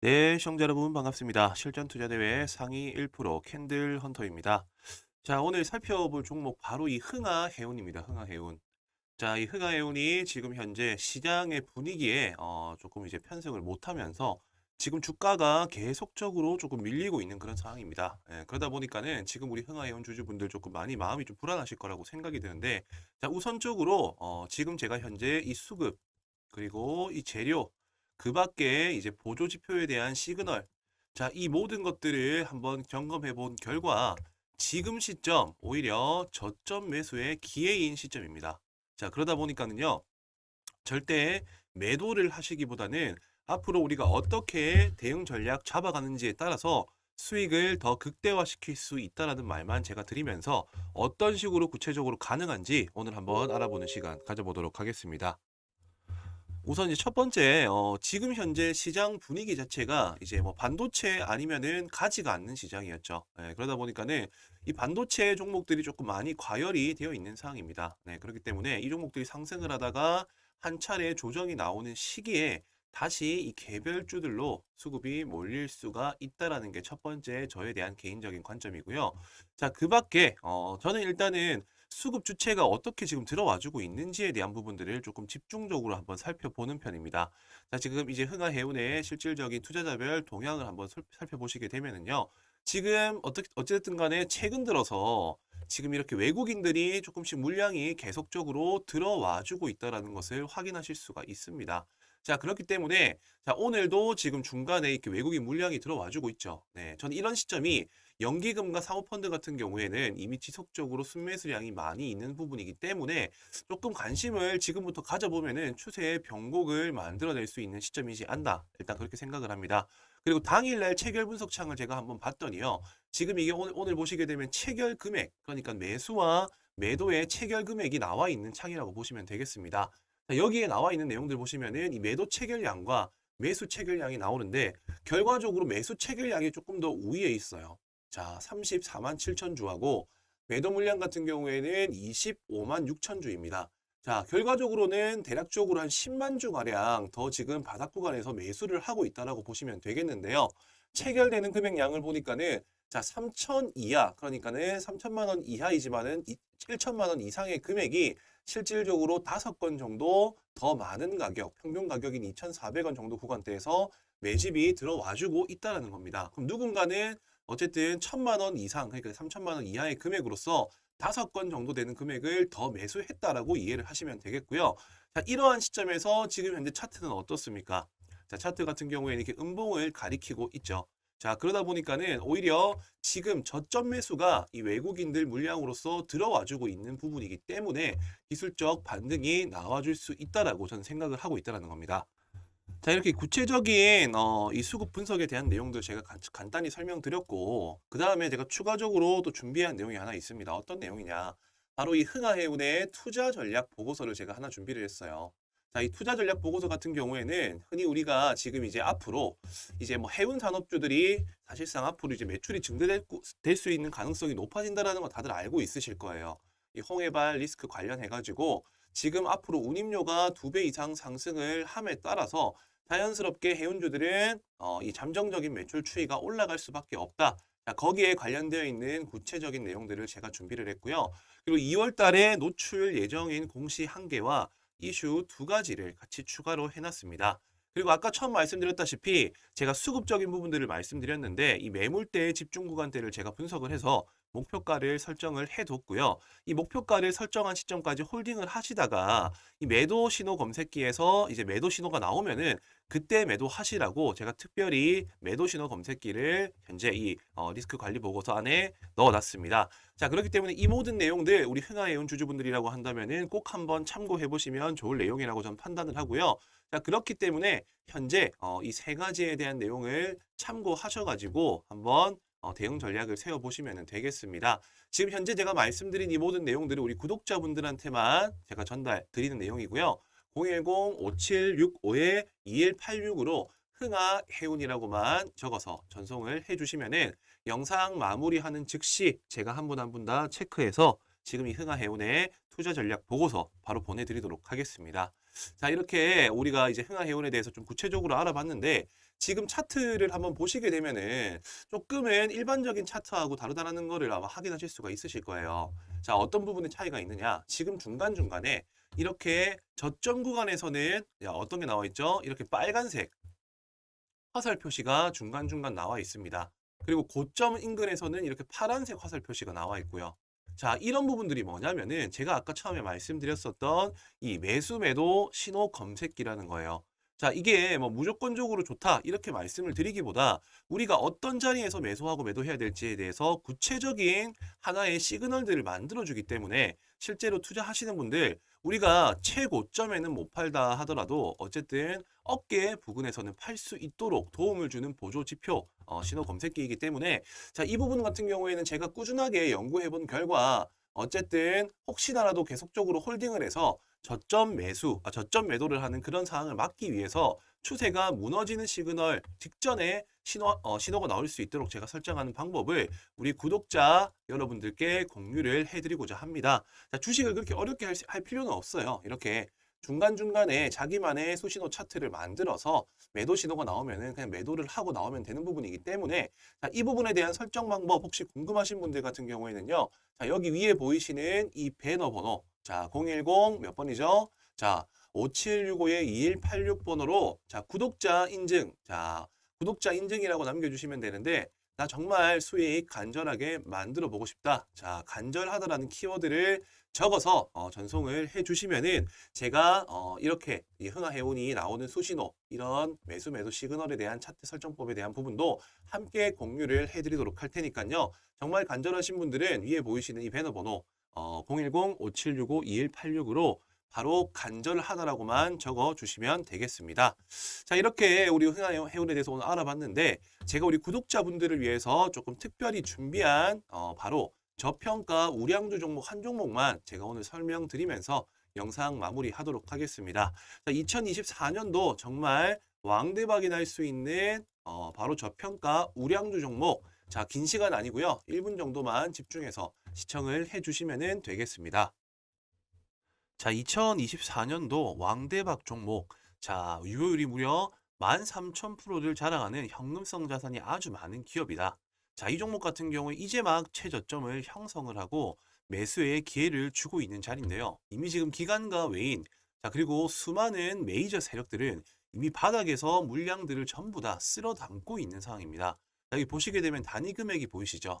네, 시청자 여러분 반갑습니다. 실전 투자 대회 상위 1% 캔들 헌터입니다. 자, 오늘 살펴볼 종목 바로 이 흥하 해운입니다. 흥하 해운. 자, 이 흥하 해운이 지금 현재 시장의 분위기에 어, 조금 이제 편승을 못하면서 지금 주가가 계속적으로 조금 밀리고 있는 그런 상황입니다. 예, 그러다 보니까는 지금 우리 흥하 해운 주주분들 조금 많이 마음이 좀 불안하실 거라고 생각이 드는데, 자, 우선적으로 어, 지금 제가 현재 이 수급 그리고 이 재료 그 밖에 이제 보조 지표에 대한 시그널. 자, 이 모든 것들을 한번 점검해 본 결과 지금 시점 오히려 저점 매수의 기회인 시점입니다. 자, 그러다 보니까는요. 절대 매도를 하시기보다는 앞으로 우리가 어떻게 대응 전략 잡아가는지에 따라서 수익을 더 극대화시킬 수 있다라는 말만 제가 드리면서 어떤 식으로 구체적으로 가능한지 오늘 한번 알아보는 시간 가져보도록 하겠습니다. 우선 이제 첫 번째, 어, 지금 현재 시장 분위기 자체가 이제 뭐 반도체 아니면은 가지가 않는 시장이었죠. 예, 그러다 보니까는 이 반도체 종목들이 조금 많이 과열이 되어 있는 상황입니다. 네, 그렇기 때문에 이 종목들이 상승을 하다가 한 차례 조정이 나오는 시기에 다시 이 개별주들로 수급이 몰릴 수가 있다라는 게 첫 번째 저에 대한 개인적인 관점이고요. 자, 그 밖에, 어, 저는 일단은 수급 주체가 어떻게 지금 들어와주고 있는지에 대한 부분들을 조금 집중적으로 한번 살펴보는 편입니다. 자, 지금 이제 흥하해운의 실질적인 투자자별 동향을 한번 살- 살펴보시게 되면은요. 지금 어떻게 어쨌든 간에 최근 들어서 지금 이렇게 외국인들이 조금씩 물량이 계속적으로 들어와 주고 있다라는 것을 확인하실 수가 있습니다. 자, 그렇기 때문에 자, 오늘도 지금 중간에 이렇게 외국인 물량이 들어와 주고 있죠. 네, 저는 이런 시점이 연기금과 사모펀드 같은 경우에는 이미 지속적으로 순매수량이 많이 있는 부분이기 때문에 조금 관심을 지금부터 가져보면은 추세의 변곡을 만들어낼 수 있는 시점이지 않나 일단 그렇게 생각을 합니다. 그리고 당일날 체결 분석 창을 제가 한번 봤더니요. 지금 이게 오늘, 오늘 보시게 되면 체결 금액 그러니까 매수와 매도의 체결 금액이 나와 있는 창이라고 보시면 되겠습니다. 자, 여기에 나와 있는 내용들 보시면은 이 매도 체결량과 매수 체결량이 나오는데 결과적으로 매수 체결량이 조금 더 우위에 있어요. 자, 34만 7천 주하고 매도 물량 같은 경우에는 25만 6천 주입니다. 자, 결과적으로는 대략적으로 한 10만 주 가량 더 지금 바닥 구간에서 매수를 하고 있다라고 보시면 되겠는데요. 체결되는 금액량을 보니까는 자, 3천 이하, 그러니까는 3천만 원 이하이지만은 7천만 원 이상의 금액이 실질적으로 다섯 건 정도 더 많은 가격, 평균 가격인 2,400원 정도 구간대에서 매집이 들어와주고 있다라는 겁니다. 그럼 누군가는 어쨌든 천만 원 이상, 그러니까 3천만 원 이하의 금액으로서 다섯 건 정도 되는 금액을 더 매수했다라고 이해를 하시면 되겠고요. 자, 이러한 시점에서 지금 현재 차트는 어떻습니까? 자, 차트 같은 경우에는 이렇게 음봉을 가리키고 있죠. 자, 그러다 보니까는 오히려 지금 저점 매수가 이 외국인들 물량으로서 들어와주고 있는 부분이기 때문에 기술적 반등이 나와줄 수 있다라고 저는 생각을 하고 있다라는 겁니다. 자, 이렇게 구체적인 어, 이 수급 분석에 대한 내용도 제가 간, 간단히 설명드렸고, 그 다음에 제가 추가적으로 또 준비한 내용이 하나 있습니다. 어떤 내용이냐? 바로 이 흥하해운의 투자 전략 보고서를 제가 하나 준비를 했어요. 자, 이 투자 전략 보고서 같은 경우에는 흔히 우리가 지금 이제 앞으로 이제 뭐 해운 산업주들이 사실상 앞으로 이제 매출이 증대될 수 있는 가능성이 높아진다라는 거 다들 알고 있으실 거예요. 이 홍해발 리스크 관련해 가지고 지금 앞으로 운임료가 두 배 이상 상승을 함에 따라서 자연스럽게 해운주들은 어, 이 잠정적인 매출 추이가 올라갈 수밖에 없다. 자, 거기에 관련되어 있는 구체적인 내용들을 제가 준비를 했고요. 그리고 2월 달에 노출 예정인 공시 한 개와 이슈 두 가지를 같이 추가로 해놨습니다. 그리고 아까 처음 말씀드렸다시피 제가 수급적인 부분들을 말씀드렸는데 이 매물대의 집중 구간대를 제가 분석을 해서 목표가를 설정을 해뒀고요. 이 목표가를 설정한 시점까지 홀딩을 하시다가 이 매도 신호 검색기에서 이제 매도 신호가 나오면은 그때 매도하시라고 제가 특별히 매도 신호 검색기를 현재 이 어, 리스크 관리 보고서 안에 넣어놨습니다. 자 그렇기 때문에 이 모든 내용들 우리 흥하해운 주주분들이라고 한다면은 꼭 한번 참고해 보시면 좋을 내용이라고 저는 판단을 하고요. 자 그렇기 때문에 현재 어, 이 세 가지에 대한 내용을 참고하셔가지고 한번 어, 대응 전략을 세워보시면 되겠습니다. 지금 현재 제가 말씀드린 이 모든 내용들을 우리 구독자분들한테만 제가 전달 드리는 내용이고요. 010-5765-2186으로 흥하 해운이라고만 적어서 전송을 해주시면은 영상 마무리하는 즉시 제가 한 분 한 분 다 체크해서 지금 이 흥하 해운의 투자 전략 보고서 바로 보내드리도록 하겠습니다. 자, 이렇게 우리가 이제 흥하해운에 대해서 좀 구체적으로 알아봤는데 지금 차트를 한번 보시게 되면은 조금은 일반적인 차트하고 다르다는 거를 아마 확인하실 수가 있으실 거예요. 자, 어떤 부분에 차이가 있느냐? 지금 중간중간에 이렇게 저점 구간에서는 야, 어떤 게 나와 있죠? 이렇게 빨간색 화살 표시가 중간중간 나와 있습니다. 그리고 고점 인근에서는 이렇게 파란색 화살 표시가 나와 있고요. 자, 이런 부분들이 뭐냐면은 제가 아까 처음에 말씀드렸었던 이 매수 매도 신호 검색기라는 거예요. 자, 이게 뭐 무조건적으로 좋다 이렇게 말씀을 드리기보다 우리가 어떤 자리에서 매수하고 매도해야 될지에 대해서 구체적인 하나의 시그널들을 만들어주기 때문에 실제로 투자하시는 분들 우리가 최고점에는 못 팔다 하더라도 어쨌든 어깨 부근에서는 팔 수 있도록 도움을 주는 보조 지표 어, 신호 검색기이기 때문에 자, 이 부분 같은 경우에는 제가 꾸준하게 연구해 본 결과 어쨌든 혹시나라도 계속적으로 홀딩을 해서 저점 매수, 아, 저점 매도를 하는 그런 상황을 막기 위해서 추세가 무너지는 시그널 직전에 신호, 어, 신호가 나올 수 있도록 제가 설정하는 방법을 우리 구독자 여러분들께 공유를 해드리고자 합니다. 자, 주식을 그렇게 어렵게 할, 할 필요는 없어요. 이렇게 중간중간에 자기만의 수신호 차트를 만들어서 매도 신호가 나오면은 그냥 매도를 하고 나오면 되는 부분이기 때문에 자, 이 부분에 대한 설정 방법 혹시 궁금하신 분들 같은 경우에는요. 자, 여기 위에 보이시는 이 배너 번호 자, 010 몇 번이죠? 자, 5765의 2186번호로 자, 구독자 인증. 자, 구독자 인증이라고 남겨주시면 되는데 나 정말 수익 간절하게 만들어 보고 싶다. 자, 간절하다라는 키워드를 적어서 어, 전송을 해주시면은 제가 어, 이렇게 이 흥하해운이 나오는 수신호 이런 매수 매도 시그널에 대한 차트 설정법에 대한 부분도 함께 공유를 해드리도록 할 테니까요. 정말 간절하신 분들은 위에 보이시는 이 배너 번호 어, 010-5765-2186으로 바로 간절하다라고만 적어 주시면 되겠습니다. 자, 이렇게 우리 흥하해운에 대해서 오늘 알아봤는데 제가 우리 구독자분들을 위해서 조금 특별히 준비한 어, 바로 저평가 우량주 종목 한 종목만 제가 오늘 설명드리면서 영상 마무리하도록 하겠습니다. 자, 2024년도 정말 왕대박이 날 수 있는 어, 바로 저평가 우량주 종목 자, 긴 시간 아니고요. 1분 정도만 집중해서 시청을 해주시면 되겠습니다. 자, 2024년도 왕대박 종목. 자, 유효율이 무려 13,000%를 자랑하는 현금성 자산이 아주 많은 기업이다. 자, 이 종목 같은 경우에 이제 막 최저점을 형성을 하고 매수의 기회를 주고 있는 자리인데요. 이미 지금 기관과 외인, 자, 그리고 수많은 메이저 세력들은 이미 바닥에서 물량들을 전부 다 쓸어 담고 있는 상황입니다. 자, 여기 보시게 되면 단위 금액이 보이시죠?